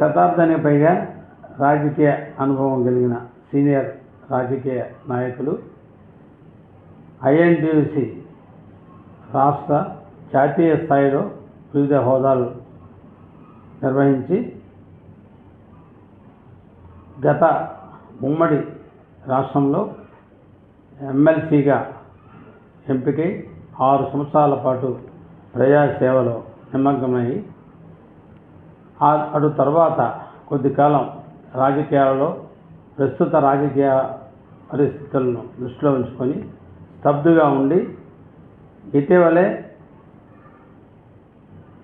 శతాబ్దానికి పైగా రాజకీయ అనుభవం కలిగిన సీనియర్ రాజకీయ నాయకులు ఐఎన్టీయూసి రాష్ట్ర జాతీయ స్థాయిలో వివిధ హోదాలు నిర్వహించి గత ఉమ్మడి రాష్ట్రంలో ఎమ్మెల్సీగా ఎంపికై ఆరు సంవత్సరాల పాటు ప్రజాసేవలో నిమగ్నమై అటు తర్వాత కొద్ది కాలం రాజకీయాలలో ప్రస్తుత రాజకీయ పరిస్థితులను దృష్టిలో ఉంచుకొని స్తబ్దుగా ఉండి ఇటీవలే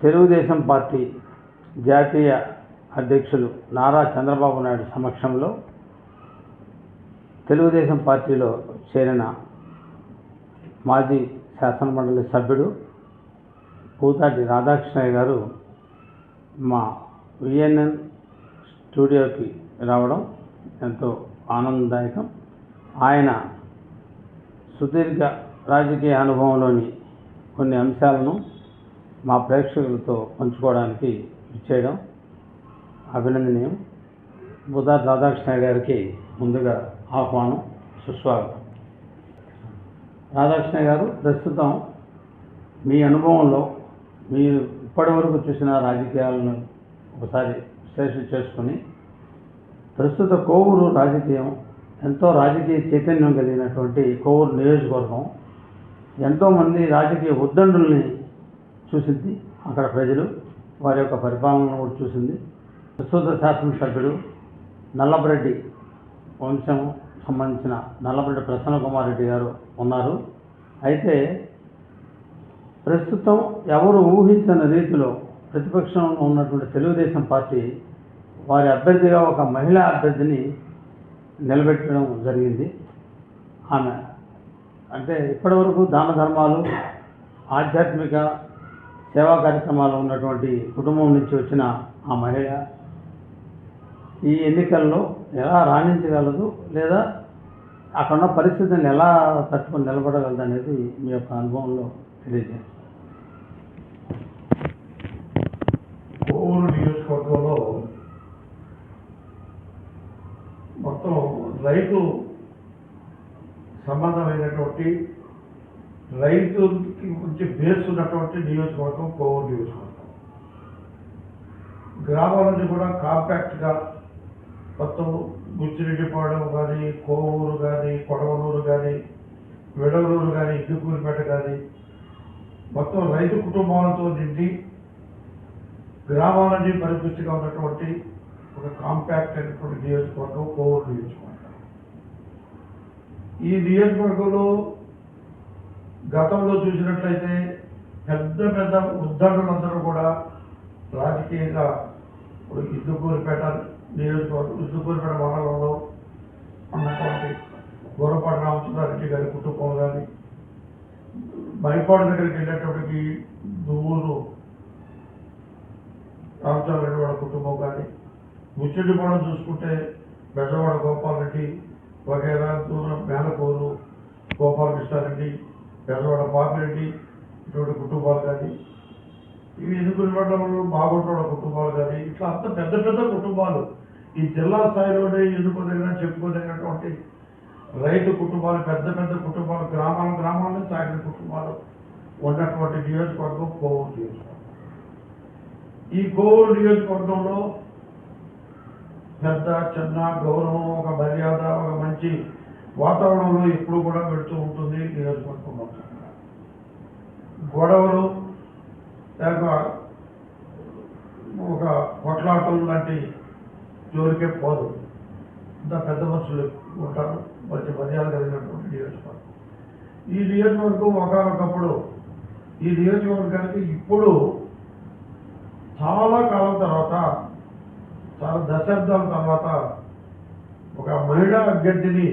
తెలుగుదేశం పార్టీ జాతీయ అధ్యక్షులు నారా చంద్రబాబు నాయుడు సమక్షంలో తెలుగుదేశం పార్టీలో చేరిన మాజీ శాసనమండలి సభ్యుడు పూతాటి రాధాకృష్ణయ్య గారు మా విఎన్ఎన్ స్టూడియోకి రావడం ఎంతో ఆనందదాయకం. ఆయన సుదీర్ఘ రాజకీయ అనుభవంలోని కొన్ని అంశాలను మా ప్రేక్షకులతో పంచుకోవడానికి ఇచ్చేయడం అభినందనీయం. బుధా రాధాకృష్ణ గారికి ముందుగా ఆహ్వానం సుస్వాగతం. రాధాకృష్ణ గారు ప్రస్తుతం మీ అనుభవంలో మీరు ఇప్పటివరకు చూసిన రాజకీయాలను ఒకసారి విశ్లేషణ చేసుకొని ప్రస్తుత కోవూరు రాజకీయం ఎంతో రాజకీయ చైతన్యం కలిగినటువంటి కోవూరు నియోజకవర్గం ఎంతోమంది రాజకీయ ఉద్దండుల్ని చూసింది అక్కడ ప్రజలు వారి యొక్క పరిపాలన కూడా చూసింది. ప్రస్తుత శాసనసభ్యుడు నల్లబరెడ్డి వంశం సంబంధించిన నల్లబరెడ్డి ప్రసన్న కుమార్ రెడ్డి గారు ఉన్నారు. అయితే ప్రస్తుతం ఎవరు ఊహించని రీతిలో ప్రతిపక్షంలో ఉన్నటువంటి తెలుగుదేశం పార్టీ వారి అభ్యర్థిగా ఒక మహిళా అభ్యర్థిని నిలబెట్టడం జరిగింది. ఆమె అంటే ఇప్పటివరకు దాన ధర్మాలు ఆధ్యాత్మిక సేవా కార్యక్రమాలు ఉన్నటువంటి కుటుంబం నుంచి వచ్చిన ఆ మహిళ ఈ ఎన్నికల్లో ఎలా రాణించగలదు లేదా అక్కడున్న పరిస్థితిని ఎలా తట్టుకొని నిలబడగలదు అనేది మీ యొక్క అనుభవంలో తెలియజేస్తాను. కోవూరు మొత్తం రైతు సంబంధమైనటువంటి రైతుకి మంచి బేస్ ఉన్నటువంటి నియోజకవర్గం కోవూరు నియోజకవర్గం. గ్రామాల నుంచి కూడా కాంపాక్ట్గా మొత్తం బుచ్చిరెడ్డిపాడెం కానీ కోవూరు కానీ కొడవలూరు కానీ విడవలూరు కానీ ఇడ్డుకూరిపేట కానీ మొత్తం రైతు కుటుంబాలతో నిండి గ్రామాలన్నీ పరిపుష్టిగా ఉన్నటువంటి ఒక కాంపాక్ట్ అయినటువంటి నియోజకవర్గం కోవూరు నియోజకవర్గం. ఈ నియోజకవర్గంలో గతంలో చూసినట్లయితే పెద్ద పెద్ద ఉద్దండలందరూ కూడా రాజకీయంగా ఇప్పుడు ఇద్దుకూరిపేట నియోజకవర్గం ఇద్దుకూరిపేట మండలంలో ఉన్నటువంటి గొర్రపాటి రామచంద్రారెడ్డి గారి కుటుంబం కానీ మైపాడు దగ్గరికి వెళ్ళేటప్పటికి దువ్వూరు రామచంద్రరెడ్డి వాళ్ళ కుటుంబం కానీ ముచ్చటిపాడు చూసుకుంటే బెజవాడ గోపాలరెడ్డి వగైరా దూరం మేలకూరు గోపాలకృష్ణారెడ్డి బెజవాడ పాపిరెడ్డి ఇటువంటి కుటుంబాలు కానీ ఇవి ఎందుకు మండలంలో బాగుంటున్న కుటుంబాలు కానీ ఇట్లా అంత పెద్ద పెద్ద కుటుంబాలు. ఈ జిల్లా స్థాయిలోనే ఎన్నుకోదగిన చెప్పుకోదగినటువంటి రైతు కుటుంబాలు పెద్ద పెద్ద కుటుంబాలు గ్రామాల గ్రామాల్లో సాగిన కుటుంబాలు ఉన్నటువంటి నియోజకవర్గం కోవూరు నియోజకవర్గం ఈ గోల్డ్ నియోజకవర్గంలో పెద్ద చిన్న గౌరవం ఒక మర్యాద ఒక మంచి వాతావరణంలో ఎప్పుడు కూడా పెడుతూ ఉంటుంది నియోజకవర్గం మొత్తం. గొడవలు లేక ఒక కొట్లాటం లాంటి జోలికే పోదు. ఇంత పెద్ద మనుషులు ఉంటారు. మంచి మర్యాద కలిగినటువంటి నియోజకవర్గం. ఈ నియోజకవర్గం ఒకనొకప్పుడు ఈ నియోజకవర్గానికి ఇప్పుడు చాలా కాలం తర్వాత చాలా దశాబ్దాల తర్వాత ఒక మహిళా అభ్యర్థిని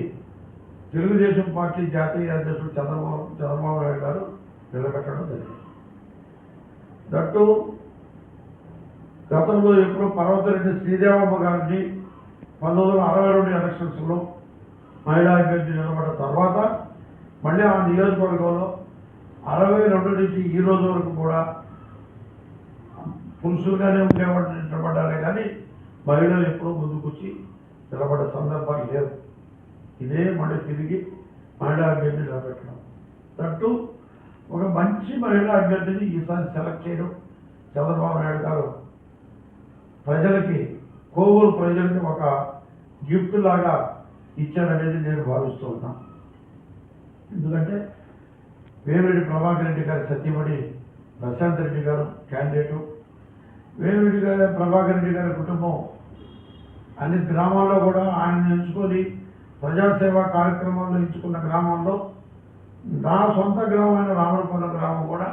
తెలుగుదేశం పార్టీ జాతీయ అధ్యక్షుడు చంద్రబాబు చంద్రబాబు నాయుడు గారు నిలబెట్టడం జరిగింది. దట్టు గతంలో ఎప్పుడు పర్వతరెడ్డి శ్రీదేవమ్మ గారిని పంతొమ్మిది వందల అరవై రెండు ఎలక్షన్స్లో మహిళా అభ్యర్థి నిలబడ్డ తర్వాత మళ్ళీ ఆ నియోజకవర్గంలో అరవై రెండు నుంచి ఈ రోజు వరకు కూడా పురుషులుగానే ఉండేవాళ్ళు నిలబడ్డారే కానీ మహిళలు ఎప్పుడూ ముందుకొచ్చి నిలబడే సందర్భాలు లేవు. ఇదే మళ్ళీ తిరిగి మహిళా అభ్యర్థి నిలబెట్టడం. తట్టు ఒక మంచి మహిళా అభ్యర్థిని ఈసారి సెలెక్ట్ చేయడం చంద్రబాబు నాయుడు గారు ప్రజలకి కోవూరు ప్రజలకి ఒక గిఫ్ట్ లాగా ఇచ్చారనేది నేను భావిస్తూ ఉన్నా ఎందుకంటే వేమిరెడ్డి ప్రభాకర్ రెడ్డి గారి సత్యమణి ప్రశాంత్ రెడ్డి గారు క్యాండిడేటు వేమిరెడ్డి గారి ప్రభాకర్ రెడ్డి గారి కుటుంబం. అన్ని గ్రామాల్లో కూడా ఆయన ఎంచుకొని ప్రజాసేవా కార్యక్రమాల్లో ఎంచుకున్న గ్రామాల్లో నా సొంత గ్రామమైన రామరపురం గ్రామం కూడా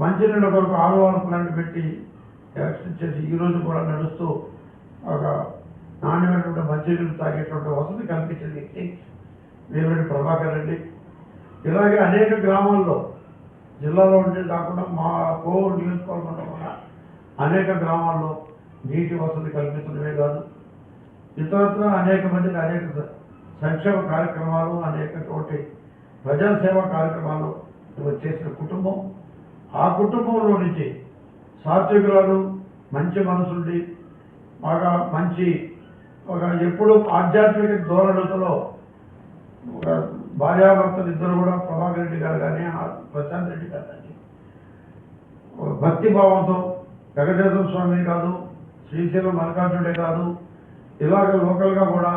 మంచినీళ్ళ కొరకు ఆలువాల ప్లాంట్ పెట్టి ఎలక్షన్ చేసి ఈరోజు కూడా నడుస్తూ ఒక నాణ్యమైనటువంటి మంచినీళ్ళు తాగేటువంటి వసతి కల్పించిన వ్యక్తి వేమిరెడ్డి ప్రభాకర్ రెడ్డి. ఇలాగే అనేక గ్రామాల్లో జిల్లాలో ఉండే కాకుండా మా కోవూరు నియోజకవర్గంలో అనేక గ్రామాల్లో నీటి వసతి కల్పించడమే కాదు ఇతరత్ర అనేక మందికి అనేక సంక్షేమ కార్యక్రమాలు అనేకటువంటి ప్రజాసేవ కార్యక్రమాలు చేసిన కుటుంబం. ఆ కుటుంబంలో నుంచి సాత్వికురాలు మంచి మనసుండి బాగా మంచి ఒక ఎప్పుడు ఆధ్యాత్మిక ధోరణులతో ఒక భార్యాభర్తలు ఇద్దరు కూడా ప్రభాకర్ రెడ్డి గారు కానీ ఆ ప్రశాంత్ రెడ్డి గారు కానీ భక్తి భావంతో వెంకటేశ్వర స్వామి కాదు శ్రీశైలం మల్లికార్జునుడే కాదు ఇలాగ లోకల్గా కూడా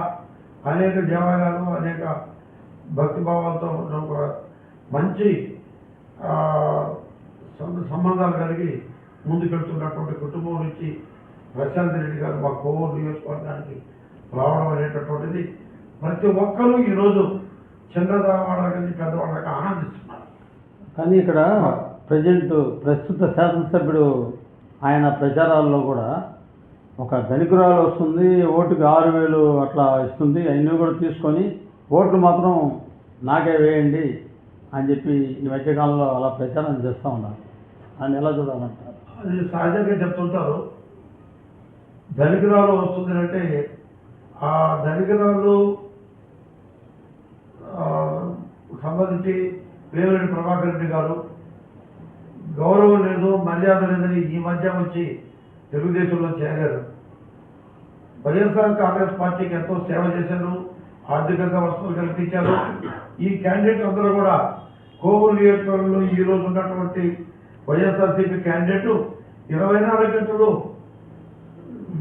అనేక దేవాలయాలు అనేక భక్తి భావాలతో ఉన్న ఒక మంచి సంబంధాలు కలిగి ముందుకెళ్తున్నటువంటి కుటుంబం నుంచి ప్రశాంత్ రెడ్డి గారు మా కోవూరు నియోజకవర్గానికి రావడం అనేటటువంటిది ప్రతి ఒక్కరూ ఈరోజు చిన్నవాళ్ళకి పెద్దవాళ్ళకి ఆనందిస్తున్నారు. కానీ ఇక్కడ ప్రజెంట్ ప్రస్తుత శాసనసభ్యుడు ఆయన ప్రచారాల్లో కూడా ఒక ధనికురాలు వస్తుంది ఓటుకి ఆరు వేలు అట్లా ఇస్తుంది అన్నీ కూడా తీసుకొని ఓట్లు మాత్రం నాకే వేయండి అని చెప్పి ఈ మధ్యకాలంలో అలా ప్రచారం చేస్తూ ఉన్నారు. అని ఎలా చూడాలంటారు? అది సహజంగా చెప్తుంటారు. ధనికురాలు వస్తుంది అంటే ఆ ధనికురాలు సంబంధించి వేమిరెడ్డి ప్రభాకర్ రెడ్డి గారు గౌరవం లేదు మర్యాద లేదని ఈ మధ్య వచ్చి తెలుగుదేశంలో చేరారు. వైఎస్ఆర్ కాంగ్రెస్ పార్టీకి ఎంతో సేవ చేశారు ఆర్థికంగా వస్తువులు కల్పించారు. ఈ క్యాండిడేట్ అందరూ కూడా కోవూరు నియోజకవర్గంలో ఈ రోజు ఉన్నటువంటి వైఎస్ఆర్సీపీ క్యాండిడేట్ ఇరవై నాలుగు గంటలు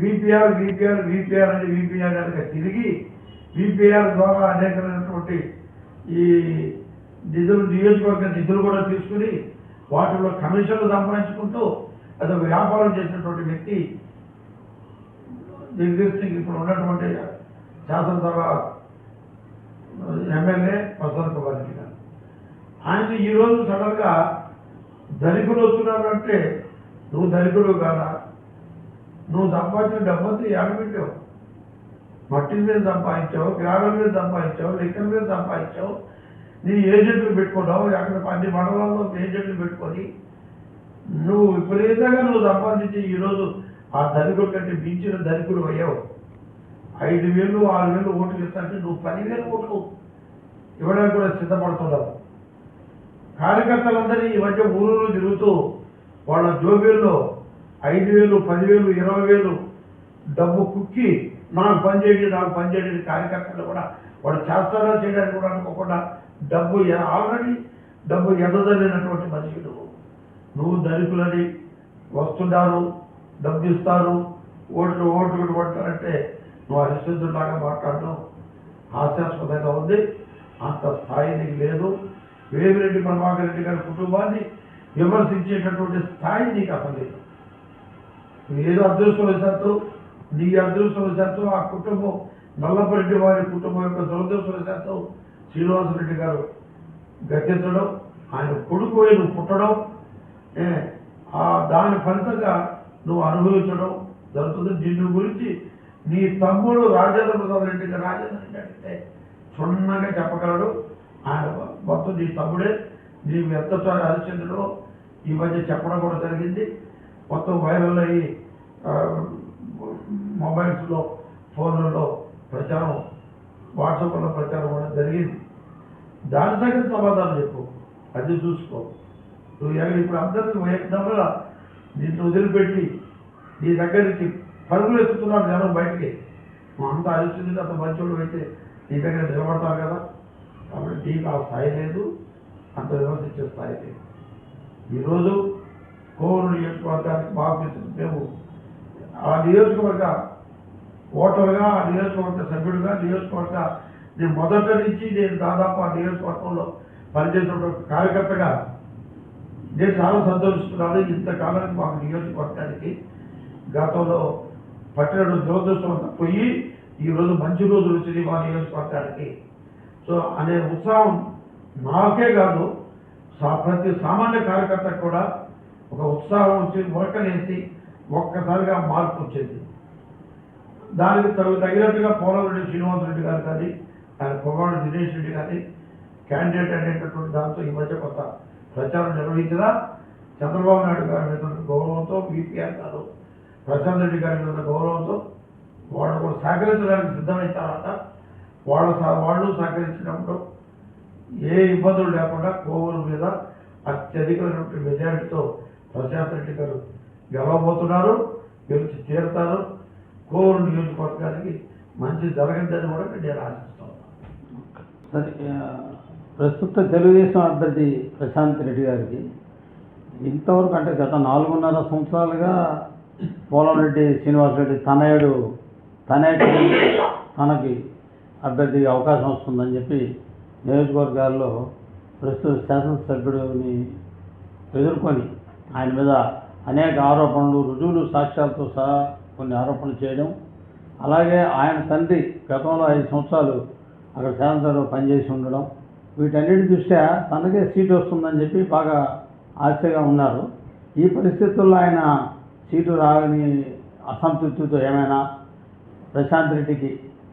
విపిఆర్ విపిఆర్ విపిఆర్ అని విపిఆర్ కనుక తిరిగి విపిఆర్ ద్వారా అనేకమైనటువంటి ఈ నిధులు నియోజకవర్గ నిధులు కూడా తీసుకుని వాటిలో కమిషన్లు సంపాదించుకుంటూ అదొక వ్యాపారం చేసినటువంటి వ్యక్తి ఎగ్జిస్టింగ్ ఇప్పుడు ఉన్నటువంటి శాసనసభ ఎమ్మెల్యే ప్రసాద్ కుమార్ రెడ్డి గారు. ఆయన ఈరోజు సడన్గా ధనికులు వస్తున్నారు అంటే నువ్వు ధనికుడు కాదా? నువ్వు సంపాదించిన డబ్బంతా ఏడబెట్టావు మట్టి మీద సంపాదించావు గ్రామం మీద సంపాదించావు లెక్కల మీద సంపాదించావు నీ ఏజెంట్లు పెట్టుకున్నావు అక్కడ అన్ని మండలాల్లో ఏజెంట్లు పెట్టుకొని నువ్వు విపరీతంగా నువ్వు సంపాదించి ఈరోజు ఆ ధనికుడు కంటే మించిన ధనికుడు అయ్యావు. ఐదు వేలు ఆరు వేలు ఓట్లు ఇస్తానంటే నువ్వు పదివేలు ఓట్లు ఇవ్వడానికి కూడా సిద్ధపడుతున్నావు. కార్యకర్తలందరినీ ఈ మధ్య ఊరూరు తిరుగుతూ వాళ్ళ జోబీల్లో ఐదు వేలు పదివేలు ఇరవై వేలు డబ్బు కుక్కి నాకు పనిచేయండి నాకు పనిచేయండి కార్యకర్తలు కూడా వాడు చేస్తారా చేయడానికి కూడా అనుకోకుండా డబ్బు ఎ- ఆల్రెడీ డబ్బు ఎదజల్లినటువంటి మనిషి నువ్వు దళితులని వస్తున్నారు డబ్బు ఇస్తారు ఓట్లు ఓట్లు కొట్టారంటే నువ్వు హరిశ్చంద్రులాగా మాట్లాడడం హాస్యాస్పదంగా ఉంది. అంత స్థాయి నీకు లేదు. వేమిరెడ్డి ప్రభాకర్ రెడ్డి గారి కుటుంబాన్ని విమర్శించేటటువంటి స్థాయి నీకు అసలు లేదు. నువ్వు ఏదో అదృష్టవశాత్తు నీ అదృష్టవశాత్తు ఆ కుటుంబం నల్లపరెడ్డి వారి కుటుంబం యొక్క దురదృష్టవశాత్తు శ్రీనివాసరెడ్డి గారు గతించడం ఆయన కొడుకు నువ్వు పుట్టడం ఏ, దాని ఫలితంగా నువ్వు అనుభవించడం జరుగుతుంది. దీని గురించి నీ తమ్ముడు రాజేంద్ర ప్రసాద్ రెడ్డి గారు రాజేంద్ర రెడ్డి అంటే క్షుణ్ణంగా చెప్పగలడు. ఆయన మొత్తం నీ తమ్ముడే. నీవు ఎంత ఆలోచించడో ఈ మధ్య చెప్పడం కూడా జరిగింది. మొత్తం వైరల్ అయ్యి మొబైల్స్లో ఫోన్లలో ప్రచారం వాట్సాప్లో ప్రచారం కూడా జరిగింది. దాని సంగతి సమాధానం చెప్పు. అది చూసుకో. నువ్వు ఎక్కడ ఇప్పుడు అందరికీ ఏకదమ్ముగా నిన్ను వదిలిపెట్టి నీ దగ్గరికి పరుగులు ఎత్తుతున్నాడు జనం బయటికి. నువ్వు అంత అరిచింది అంత మంచోడు అయితే నీ దగ్గర నిలబడతావు కదా. కాబట్టి నీకు ఆ స్థాయి లేదు అంత విమర్శించే స్థాయి లేదు. ఈరోజు కోవూరు నియోజకవర్గానికి బాగా మేము ఆ నియోజకవర్గ ఓటర్గా ఆ నియోజకవర్గ సభ్యుడిగా నియోజకవర్గ నేను మొదటి నుంచి నేను దాదాపు ఆ నియోజకవర్గంలో పనిచేసినటువంటి కార్యకర్తగా నేను చాలా సంతోషిస్తున్నాను. ఇంతకాలానికి మాకు నియోజకవర్గానికి గతంలో పట్టిన దురదృష్టం అంతా పోయి ఈరోజు మంచి రోజులు వచ్చింది మా నియోజకవర్గానికి. సో అనే ఉత్సాహం నాకే కాదు ప్రతి సామాన్య కార్యకర్తకు కూడా ఒక ఉత్సాహం వచ్చి ఉరకలేసి ఒక్కసారిగా మార్పు వచ్చింది. దానికి తగు తగినట్టుగా పోలవరెడ్డి శ్రీనివాసరెడ్డి గారు కానీ ఆయన పొగాడు దినేష్ రెడ్డి కానీ క్యాండిడేట్ అనేటటువంటి దాంతో ఈ మధ్య కొత్త ప్రచారం నిర్వహించినా చంద్రబాబు నాయుడు గారి మీద ఉన్న గౌరవంతో బీపీఆర్ గారు ప్రశాంత్ రెడ్డి గారి మీద ఉన్న గౌరవంతో వాళ్ళు కూడా సహకరించడానికి సిద్ధమైన తర్వాత వాళ్ళ వాళ్ళు సహకరించినప్పుడు ఏ ఇబ్బందులు లేకుండా కోవూరు మీద అత్యధికమైనటువంటి మెజారిటీతో ప్రశాంత్ రెడ్డి గారు గెలవబోతున్నారు గెలిచి తీరుతారు కోరు నియోజకవర్గానికి మంచి జరగదని కూడా నేను ఆశిస్తాను సరే ప్రస్తుత తెలుగుదేశం అభ్యర్థి ప్రశాంత్ రెడ్డి గారికి ఇంతవరకు అంటే గత నాలుగున్నర సంవత్సరాలుగా పోలంరెడ్డి శ్రీనివాసరెడ్డి తనయుడు తనయుడు తనకి అభ్యర్థికి అవకాశం వస్తుందని చెప్పి నియోజకవర్గాల్లో ప్రస్తుత శాసనసభ్యుడిని ఎదుర్కొని ఆయన మీద అనేక ఆరోపణలు రుజువులు సాక్ష్యాలతో సహా కొన్ని ఆరోపణలు చేయడం. అలాగే ఆయన తండ్రి గతంలో ఐదు సంవత్సరాలు అక్కడ శాసనసభలో పనిచేసి ఉండడం. వీటన్నిటి దృష్ట్యా తనకే సీటు వస్తుందని చెప్పి బాగా ఆశగా ఉన్నారు. ఈ పరిస్థితుల్లో ఆయన సీటు రాని అసంతృప్తితో ఏమైనా ప్రశాంత్ రెడ్డికి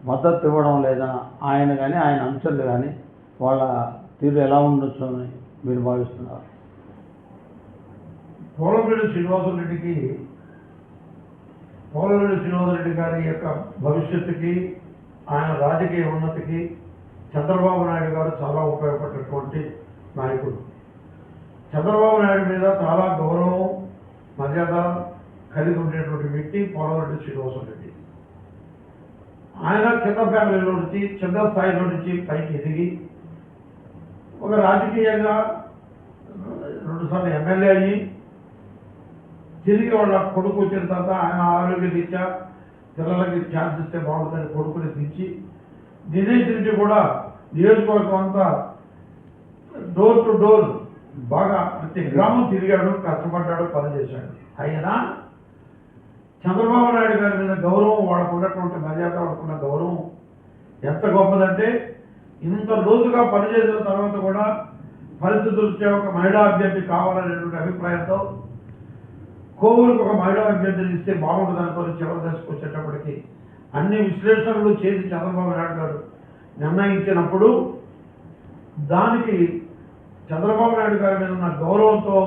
మద్దతు ఇవ్వడం లేదా ఆయన కానీ ఆయన అంశాలు కానీ వాళ్ళ తీరు ఎలా ఉండొచ్చు అని మీరు భావిస్తున్నారు? పోలపల్లి శ్రీనివాసరెడ్డికి పోలవరెడ్డి శ్రీనివాసరెడ్డి గారి యొక్క భవిష్యత్తుకి ఆయన రాజకీయ ఉన్నతికి చంద్రబాబు నాయుడు గారు చాలా ఉపయోగపడినటువంటి నాయకుడు. చంద్రబాబు నాయుడు మీద చాలా గౌరవం మర్యాద కలిగి ఉండేటువంటి వ్యక్తి పోలవరెడ్డి శ్రీనివాసరెడ్డి ఆయన చిన్న ఫ్యామిలీలో నుంచి చిన్న స్థాయిలో నుంచి పైకి ఎదిగి ఒక రాజకీయంగా రెండుసార్లు ఎమ్మెల్యే అయ్యి తిరిగి వాళ్ళ కొడుకు వచ్చిన తర్వాత ఆయన ఆరోగ్య రీత్యా పిల్లలకి ఛాన్స్ ఇస్తే బాగుంటుందని కొడుకుని తెచ్చి దినేష్ రెడ్డి కూడా నియోజకవర్గం అంతా డోర్ టు డోర్ బాగా ప్రతి గ్రామం తిరిగాడు కష్టపడ్డాడు పనిచేశాడు అయినా చంద్రబాబు నాయుడు గారి మీద గౌరవం వాళ్ళకు ఉన్నటువంటి మర్యాద వాళ్ళకున్న గౌరవం ఎంత గొప్పదంటే ఇంత లోతుగా పనిచేసిన తర్వాత కూడా పరిస్థితులు వచ్చే ఒక మహిళా అభ్యర్థి కావాలనేటువంటి అభిప్రాయంతో కోవూరుకు ఒక మహిళా అభ్యర్థిని ఇస్తే బాగుంటుంది అనుకొని చివరి దశకు వచ్చేటప్పటికి అన్ని విశ్లేషణలు చేసి చంద్రబాబు నాయుడు గారు నిర్ణయించినప్పుడు దానికి చంద్రబాబు నాయుడు గారి మీద ఉన్న గౌరవంతో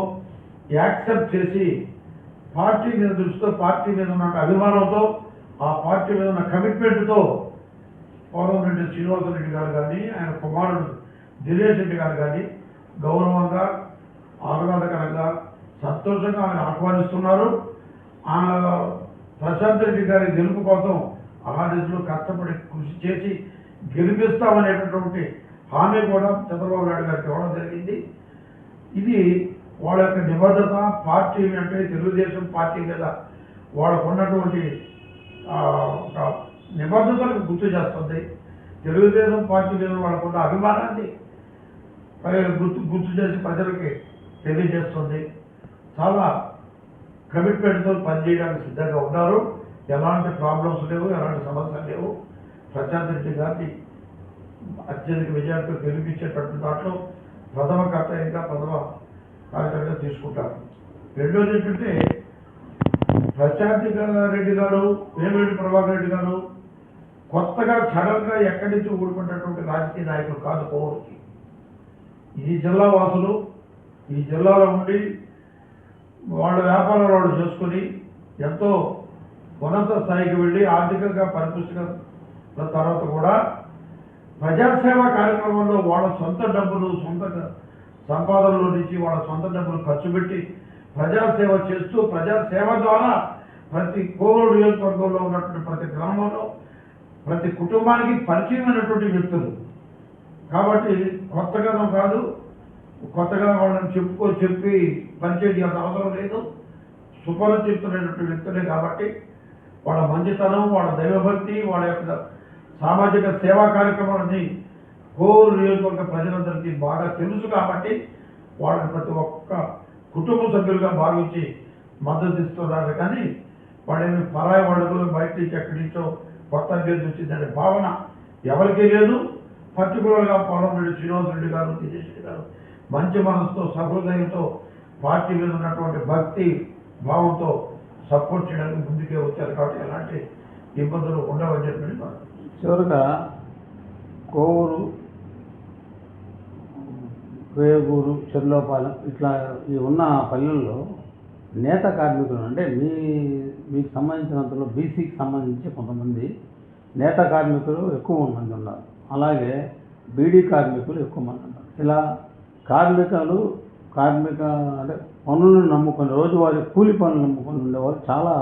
యాక్సెప్ట్ చేసి పార్టీ మీద దృష్టితో పార్టీ మీద ఉన్న అభిమానంతో ఆ పార్టీ మీద ఉన్న కమిట్మెంట్తో రెడ్డి శ్రీనివాసరెడ్డి గారు కానీ ఆయన కుమారుడు దినేష్ రెడ్డి గారు కానీ గౌరవంగా ఆహ్లాదకరంగా సంతోషంగా ఆయన ఆహ్వానిస్తున్నారు. ఆమె ప్రశాంత్ రెడ్డి గారి గెలుపు కోసం ఆదిలో కష్టపడి కృషి చేసి గెలిపిస్తామనేటటువంటి హామీ కూడా చంద్రబాబు నాయుడు గారికి ఇవ్వడం జరిగింది. ఇది వాళ్ళ యొక్క నిబద్ధత పార్టీ అంటే తెలుగుదేశం పార్టీ మీద వాళ్ళకు ఉన్నటువంటి ఒక నిబద్ధతలకు గుర్తు చేస్తుంది. తెలుగుదేశం పార్టీ మీద వాళ్ళకున్న అభిమానాన్ని గుర్తు గుర్తు చేసి ప్రజలకి తెలియజేస్తుంది. చాలా కమిట్మెంట్తో పనిచేయడానికి సిద్ధంగా ఉన్నారు. ఎలాంటి ప్రాబ్లమ్స్ లేవు ఎలాంటి సమస్యలు లేవు. ప్రశాంత్ రెడ్డి గారిని అత్యధిక విజయాలతో గెలిపించేటటువంటి దాంట్లో ప్రథమ కర్తవ్యంగా ప్రథమ కార్యక్రమంగా తీసుకుంటారు. రెండోది ఏంటంటే ప్రశాంత్ రెడ్డి గారు వేమిరెడ్డి ప్రభాకర్ రెడ్డి గారు కొత్తగా సడన్గా ఎక్కడి నుంచి ఊడుకున్నటువంటి రాజకీయ నాయకులు కాదు కోవూరుకి ఈ జిల్లా వాసులు ఈ జిల్లాలో ఉండి వాళ్ళ వ్యాపారాలు వాళ్ళు చేసుకుని ఎంతో ఉన్నత స్థాయికి వెళ్ళి ఆర్థికంగా పరిపుష్టిగా తర్వాత కూడా ప్రజాసేవ కార్యక్రమంలో వాళ్ళ సొంత డబ్బులు సొంత సంపాదనలో నుంచి వాళ్ళ సొంత డబ్బులు ఖర్చు పెట్టి ప్రజాసేవ చేస్తూ ప్రజాసేవ ద్వారా ప్రతి కోవిడ్ నియోజకవర్గంలో ఉన్నటువంటి ప్రతి గ్రామంలో ప్రతి కుటుంబానికి పరిచయమైనటువంటి వ్యక్తులు. కాబట్టి కొత్తగా కాదు. కొత్తగా వాళ్ళని చెప్పుకో చెప్పి పరిచయం చేయాల్సిన అవసరం లేదు. సుపరిచితులైనటువంటి వ్యక్తులే కాబట్టి వాళ్ళ మంచితనం వాళ్ళ దైవభక్తి వాళ్ళ యొక్క సామాజిక సేవా కార్యక్రమాలని కోరు నియోజకవర్గ ప్రజలందరికీ బాగా తెలుసు కాబట్టి వాళ్ళని ప్రతి ఒక్క కుటుంబ సభ్యులుగా భావించి మద్దతు ఇస్తున్నారు. కానీ వాళ్ళేమి పరాయి వాళ్ళు బయట నుంచి ఎక్కడి నుంచో కొత్త అభ్యర్థి వచ్చిందనే భావన ఎవరికీ లేదు. పర్టికులర్గా పొలం రెడ్డి శ్రీనివాస్ రెడ్డి గారు దినేష్ గారు మంచి మనసుతో సహృదయంతో పార్టీ మీద ఉన్నటువంటి భక్తి భావంతో సపోర్ట్ చేయడానికి ముందుకే వచ్చారు కాబట్టి ఎలాంటి ఇబ్బందులు ఉండవని చెప్పి చివరిగా కోవూరు వేగూరు చెర్లోపాలెం ఇట్లా ఈ ఉన్న పల్లెల్లో నేత కార్మికులు అంటే మీ మీకు సంబంధించినంతలో బీసీకి సంబంధించి కొంతమంది నేత కార్మికులు ఎక్కువ మంది ఉన్నారు. అలాగే బీడీ కార్మికులు ఎక్కువ మంది ఉన్నారు. ఇలా కార్మికులు కార్మిక అంటే పనులను నమ్ముకుని రోజువారీ కూలి పనులు నమ్ముకొని ఉండేవాళ్ళు చాలా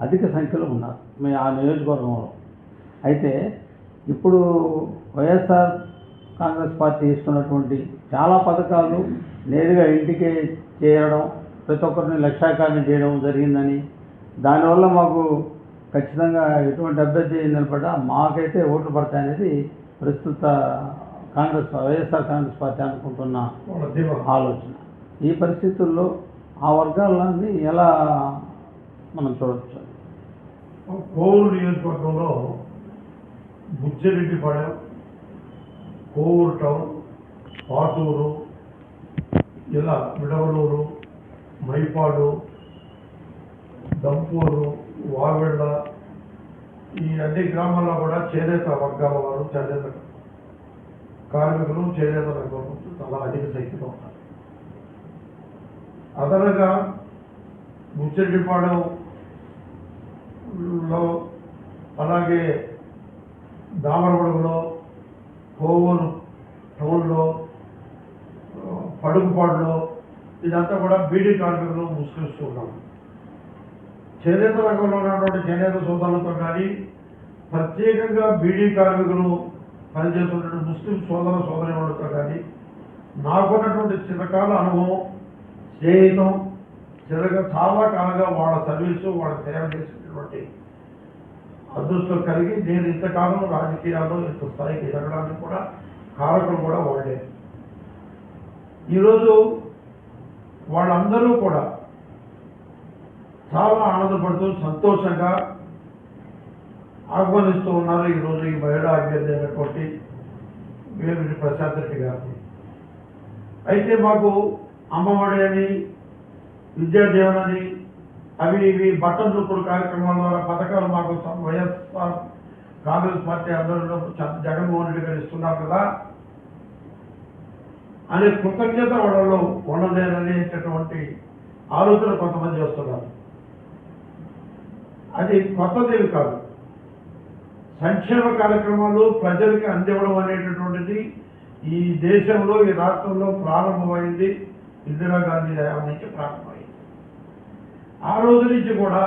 అధిక సంఖ్యలో ఉన్నారు మీ ఆ నియోజకవర్గంలో. అయితే ఇప్పుడు వైఎస్ఆర్ కాంగ్రెస్ పార్టీ ఇస్తున్నటువంటి చాలా పథకాలు నేరుగా ఇంటికే చేరడం ప్రతి ఒక్కరిని లక్షాకారం చేయడం జరిగిందని దానివల్ల మాకు ఖచ్చితంగా ఎటువంటి అభ్యర్థి నిలబడ్డా మాకైతే ఓట్లు పడతాయనేది ప్రస్తుత కాంగ్రెస్ వైఎస్ఆర్ కాంగ్రెస్ పార్టీ అనుకుంటున్న ఆలోచన. ఈ పరిస్థితుల్లో ఆ వర్గాలన్నీ ఎలా మనం చూడవచ్చు కోవూరు నియోజకవర్గంలో బుచ్చిరెడ్డిపాళెం కోవూరు టౌన్ పాటూరు ఇలా విడవలూరు మైపాడు దంపూరు వావిళ్ళ ఈ అన్ని గ్రామాల్లో కూడా చేనేత వర్గాల వారు చేనేత కార్మికులు చేనేత రంగంలో చాలా అధిక సంఖ్యలో ఉన్నారు అదనంగా బుచ్చిరెడ్డిపాళెం అలాగే దామరపడుగులో కోవూరు టౌన్లో పడుగుపాడులో ఇదంతా కూడా బీడీ కార్మికులు ముసుకరిస్తూ ఉన్నాం చేనేత రంగంలో ఉన్నటువంటి చేనేత సోదరులతో కానీ ప్రత్యేకంగా బీడీ కార్మికులు పనిచేస్తున్నటువంటి ముస్లిం సోదర సోదరితో కానీ నాకున్నటువంటి చిరకాల అనుభవం స్నేహితం చిరగా చాలా కాలంగా వాళ్ళ సర్వీసు వాళ్ళ సేవ చేసినటువంటి అదృష్టం కలిగి నేను ఇంతకాలం రాజకీయాల్లో ఇంత స్థాయికి ఎదగడానికి కూడా కారకులు కూడా వాళ్ళే. ఈరోజు వాళ్ళందరూ కూడా చాలా ఆనందపడుతూ సంతోషంగా ఆహ్వానిస్తూ ఉన్నారు ఈరోజు ఈ మహిళా అభ్యర్థి అయినటువంటి వేమిటి ప్రశాంత్ రెడ్డి గారిని అయితే మాకు అమ్మఒడి అని విద్యాదీవన అని అవి ఇవి బట్టలు చూపుడు కార్యక్రమాల ద్వారా పథకాలు మాకు వైఎస్ఆర్ కాంగ్రెస్ పార్టీ అందరిలో జగన్మోహన్ రెడ్డి గారు ఇస్తున్నారు కదా. అనే కృతజ్ఞత వాళ్ళలో ఉన్నదేననేటటువంటి ఆలోచన కొంతమంది చేస్తున్నారు. అది కొత్తదేవి కాదు. సంక్షేమ కార్యక్రమాలు ప్రజలకి అందివ్వడం అనేటటువంటిది ఈ దేశంలో ఈ రాష్ట్రంలో ప్రారంభమైంది. ఇందిరాగాంధీ హయాం నుంచి ప్రారంభమైంది. ఆ రోజు నుంచి కూడా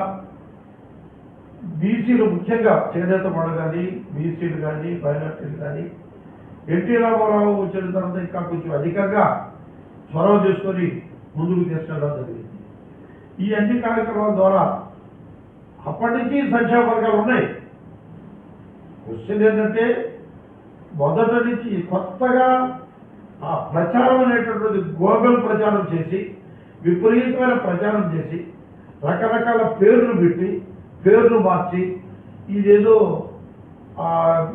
బీసీలు ముఖ్యంగా చేనేత పడ కానీ బీసీలు కానీ మైనార్టీలు కానీ ఎన్టీ రామారావు వచ్చిన తర్వాత ఇంకా కొంచెం అధికంగా చొరవ చేసుకొని ముందుకు తీసుకెళ్ళడం జరిగింది. ఈ అన్ని కార్యక్రమాల ద్వారా అప్పటి నుంచి సంక్షేమ పథకాలు ఉన్నాయి. క్వశ్చన్ ఏంటంటే మొదట నుంచి కొత్తగా ఆ ప్రచారం అనేటటువంటి గోగల్ ప్రచారం చేసి విపరీతమైన ప్రచారం చేసి రకరకాల పేర్లు పెట్టి పేర్లు మార్చి ఇదేదో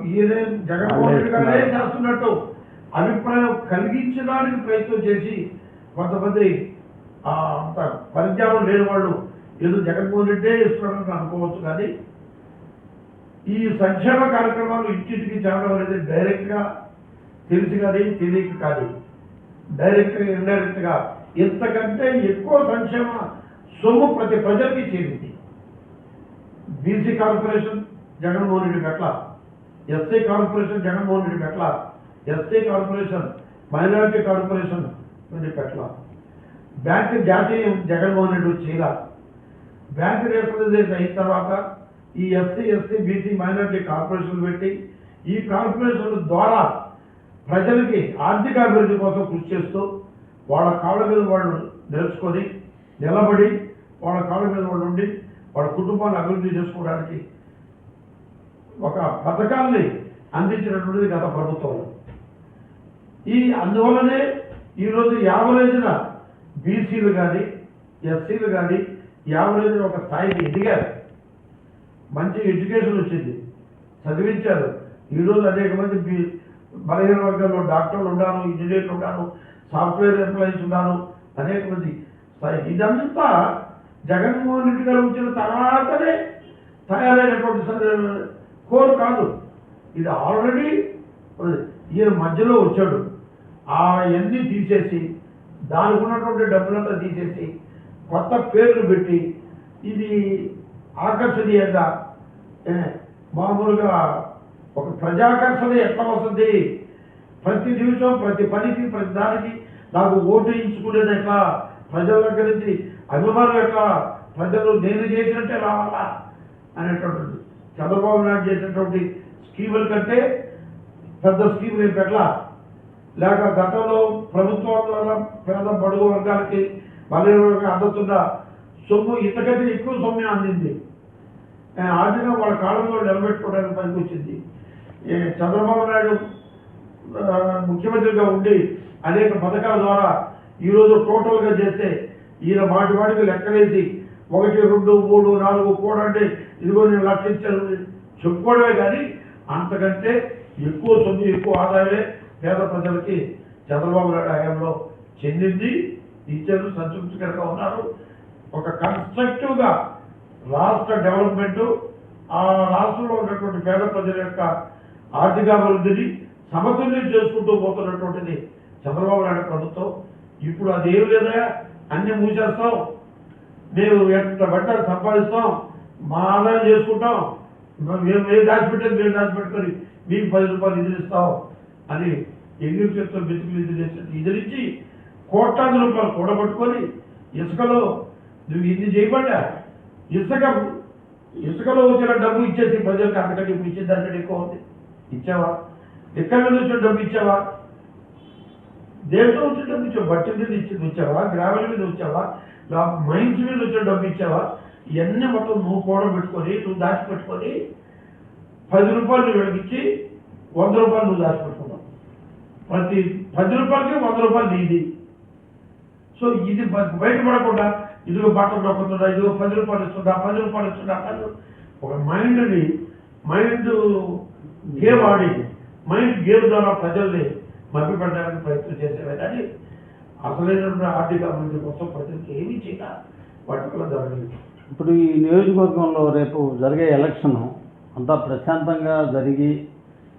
ఈయనే జగన్మోహన్ రెడ్డి గారే చేస్తున్నట్టు అభిప్రాయం కలిగించడానికి ప్రయత్నం చేసి కొంతమంది అంత పరిజ్ఞానం లేని వాళ్ళు ఏదో జగన్మోహన్ రెడ్డే ఇస్తున్నారని అనుకోవచ్చు కానీ ఈ సంక్షేమ కార్యక్రమాలు ఇంటింటికి చేరడం అనేది డైరెక్ట్గా తెలిసి కానీ తెలియక కానీ డైరెక్ట్గా ఇండైరెక్ట్గా ఇంతకంటే ఎక్కువ సంక్షేమ సొమ్ము ప్రతి ప్రజలకి చేరింది. బీసీ కార్పొరేషన్ జగన్మోహన్ రెడ్డి పట్ల ఎస్సీ కార్పొరేషన్ జగన్మోహన్ రెడ్డి పట్ల ఎస్టీ కార్పొరేషన్ మైనారిటీ కార్పొరేషన్ ఇది పట్ల బ్యాంక్ జాతీయం జగన్మోహన్ రెడ్డి చేయాల బ్యాంక్ రేషనలైజేషన్ అయిన తర్వాత ఈ ఎస్సీ ఎస్సీ బీసీ మైనారిటీ కార్పొరేషన్లు పెట్టి ఈ కార్పొరేషన్ల ద్వారా ప్రజలకి ఆర్థిక అభివృద్ధి కోసం కృషి చేస్తూ వాళ్ళ కాళ్ళ మీద వాళ్ళు నేర్చుకొని నిలబడి వాళ్ళ కాళ్ళ మీద వాళ్ళు ఉండి వాళ్ళ కుటుంబాన్ని అభివృద్ధి చేసుకోవడానికి ఒక పథకాన్ని అందించినటువంటిది గత ప్రభుత్వం. ఈ అందువల్లనే ఈరోజు యావరేజ్న బీసీలు కానీ ఎస్సీలు కానీ యావరేజ్న ఒక స్థాయికి ఎదిగారు. మంచి ఎడ్యుకేషన్ వచ్చింది. చదివించారు. ఈరోజు అనేక మంది బలహీన వర్గాల్లో డాక్టర్లు ఉన్నారు ఇంజనీర్లు ఉన్నారు సాఫ్ట్వేర్ ఎంప్లాయీస్ ఉన్నారు అనేక మంది. ఇదంతా జగన్మోహన్ రెడ్డి గారు వచ్చిన తర్వాతనే తయారైనటువంటి కోర్ కాదు. ఇది ఆల్రెడీ ఈయన మధ్యలో వచ్చాడు. అవన్నీ తీసేసి దానికి ఉన్నటువంటి డబ్బులంతా తీసేసి కొత్త పేర్లు పెట్టి ఇది ఆకర్షణీయంగా ఏ, మామూలుగా ఒక ప్రజాకర్షణ ఎట్లా వస్తుంది? ప్రతి నిమిషం ప్రతి పనికి ప్రతి దానికి నాకు ఓటు ఇచ్చుకునేది ఎట్లా? ప్రజల దగ్గర నుంచి అభిమానులు ఎట్లా? ప్రజలు నేను చేసినట్టే రావాలా? అనేటువంటిది చంద్రబాబు నాయుడు చేసినటువంటి స్కీముల కంటే పెద్ద స్కీములు ఏం ఎట్లా లేక గతంలో ప్రభుత్వం ద్వారా పేద బడుగు వర్గాలకి బలహీన వర్గాలకు అందుతున్న సొమ్ము ఇంతకంటే ఎక్కువ సొమ్మే అందింది. ఆర్థిక ఆర్థికంగా వాళ్ళ కాలంలో నిలబెట్టుకోవడానికి పనికొచ్చింది. చంద్రబాబు నాయుడు ముఖ్యమంత్రిగా ఉండి అనేక పథకాల ద్వారా ఈరోజు టోటల్గా చేస్తే ఈయన మాటి వాటికి లెక్కలేసి ఒకటి రెండు మూడు నాలుగు కూడా ఇదిగో నేను లక్షించాను చెప్పుకోవడమే కానీ అంతకంటే ఎక్కువ సొమ్ము ఎక్కువ ఆదాయమే పేద ప్రజలకి చంద్రబాబు నాయుడు హయాంలో చెందింది. ఇచ్చారు సంతృప్తికరంగా ఉన్నారు. ఒక కన్స్ట్రక్టివ్గా రాష్ట్ర డెవలప్మెంట్ ఆ రాష్ట్రంలో ఉన్నటువంటి పేద ప్రజల యొక్క ఆర్థికాభివృద్ధిని సమతుల్యం చేసుకుంటూ పోతున్నటువంటిది చంద్రబాబు నాయుడు ప్రభుత్వం. ఇప్పుడు అదేం లేదా అన్ని మూసేస్తాం. మేము ఎంత బట్ట సంపాదిస్తాం? మా ఆదాయం చేసుకుంటాం. మేము మేము దాచిపెట్టేది? మేము దాచిపెట్టుకొని మీకు పది రూపాయలు ఇదిలిస్తాం అని ఎన్ని చేతితో బెతుకులు ఇదిలిచ్చి నిధులిచ్చి కోట్లాది రూపాయలు కూడబట్టుకొని ఇసుకలో నువ్వు ఇన్ని చేయబడ్డా? ఇసుక ఇసుకలో వచ్చిన డబ్బు ఇచ్చేసి ప్రజలకు అంతకంటే ఇప్పుడు ఇచ్చే దానికంటే ఎక్కువ ఉంది. ఇచ్చావా? ఎక్కడి మీద వచ్చిన డబ్బు ఇచ్చావా? దేంట్లో వచ్చిన డబ్బు ఇచ్చావు? బట్టి మీద ఇచ్చి ఇచ్చావా? గ్రావెల్ మీద వచ్చావా మైన్స్ మీద వచ్చిన డబ్బు ఇచ్చావా? ఇవన్నీ మొత్తం నువ్వు కూడా పెట్టుకొని నువ్వు దాచిపెట్టుకొని పది రూపాయలు నువ్వు వెలిగించి వంద రూపాయలు నువ్వు దాచిపెట్టుకున్నావు. ప్రతి పది రూపాయలకి వంద రూపాయలు నీది. సో ఇది బయటపడకుండా ఇదిగో బట్టలు నొక్కుతుందా ఇదిగో పది రూపాయలు ఇస్తుందా పది రూపాయలు ఇస్తుందా పది ఒక మైండ్ని మైండ్ గేమ్ ఆడి మైండ్ గేమ్ ద్వారా ప్రజల్ని మభ్యపెట్టడానికి ప్రయత్నం చేసేవే. కానీ అసలైనటువంటి ఆర్థిక అభివృద్ధి కోసం ప్రజలకు ఏమీ చేయాలి వాటి వల్ల జరగలేదు ఇప్పుడు ఈ నియోజకవర్గంలో రేపు జరిగే ఎలక్షన్ అంతా ప్రశాంతంగా జరిగి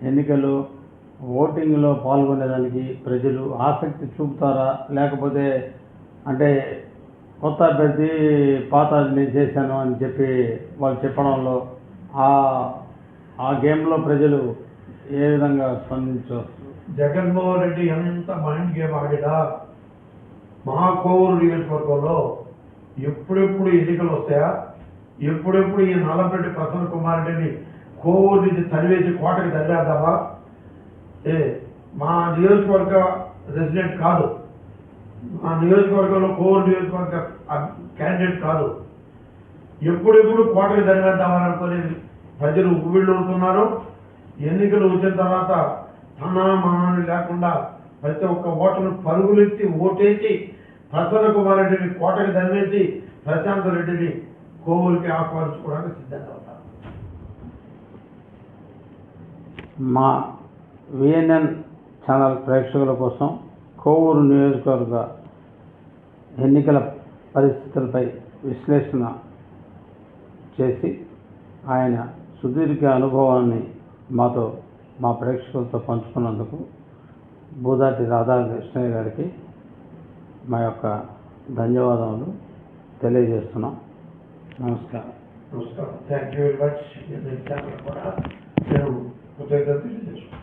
ఎన్నికలు ఓటింగ్లో పాల్గొనేదానికి ప్రజలు ఆసక్తి చూపుతారా? లేకపోతే అంటే కొత్త అభ్యర్థి పాత నేను చేశాను అని చెప్పి వాళ్ళు చెప్పడంలో ఆ ఆ గేమ్లో ప్రజలు ఏ విధంగా స్పందించవచ్చు? జగన్మోహన్ రెడ్డి ఎంత మైండ్ గేమ్ ఆడినా మా కోవూరు నియోజకవర్గంలో ఎప్పుడెప్పుడు ఎన్నికలు వస్తాయా? ఎప్పుడెప్పుడు ఈ నల్లపెట్టి ప్రసన్న కుమార్ రెడ్డిని కోవూరు నుంచి చదివేసి కోటకి తరివేద్దామా ఏ మా నియోజకవర్గ రెసిడెంట్ కాదు. మా నియోజకవర్గంలో కోవూరు నియోజకవర్గ క్యాండిడేట్ కాదు. ఎప్పుడెప్పుడు కోటకి జరిగేద్దామని అనుకుని ప్రజలు ఉవ్విళ్ళూరుతున్నారు ఎన్నికలు వచ్చిన తర్వాత తన మనని లేకుండా ప్రతి ఒక్క ఓటను పరుగులెత్తి ఓటేసి ప్రసన్న కుమార్ రెడ్డిని కోటకి దరివేసి ప్రశాంత్ రెడ్డిని కోవూరికి ఆహ్వానించుకోవడానికి సిద్ధంగా ఉన్నారు. మా విఎన్ఎన్ ఛానల్ ప్రేక్షకుల కోసం కోవూరు నియోజకవర్గ ఎన్నికల పరిస్థితులపై విశ్లేషణ చేసి ఆయన సుదీర్ఘ అనుభవాన్ని మాతో మా ప్రేక్షకులతో పంచుకున్నందుకు బూదాటి రాధాకృష్ణయ్య గారికి మా యొక్క ధన్యవాదములు తెలియజేస్తున్నాం. నమస్కారం. నమస్కారం. థ్యాంక్ యూ వెరీ మచ్ కూడా నేను కృతజ్ఞతలు తెలియజేస్తున్నాను.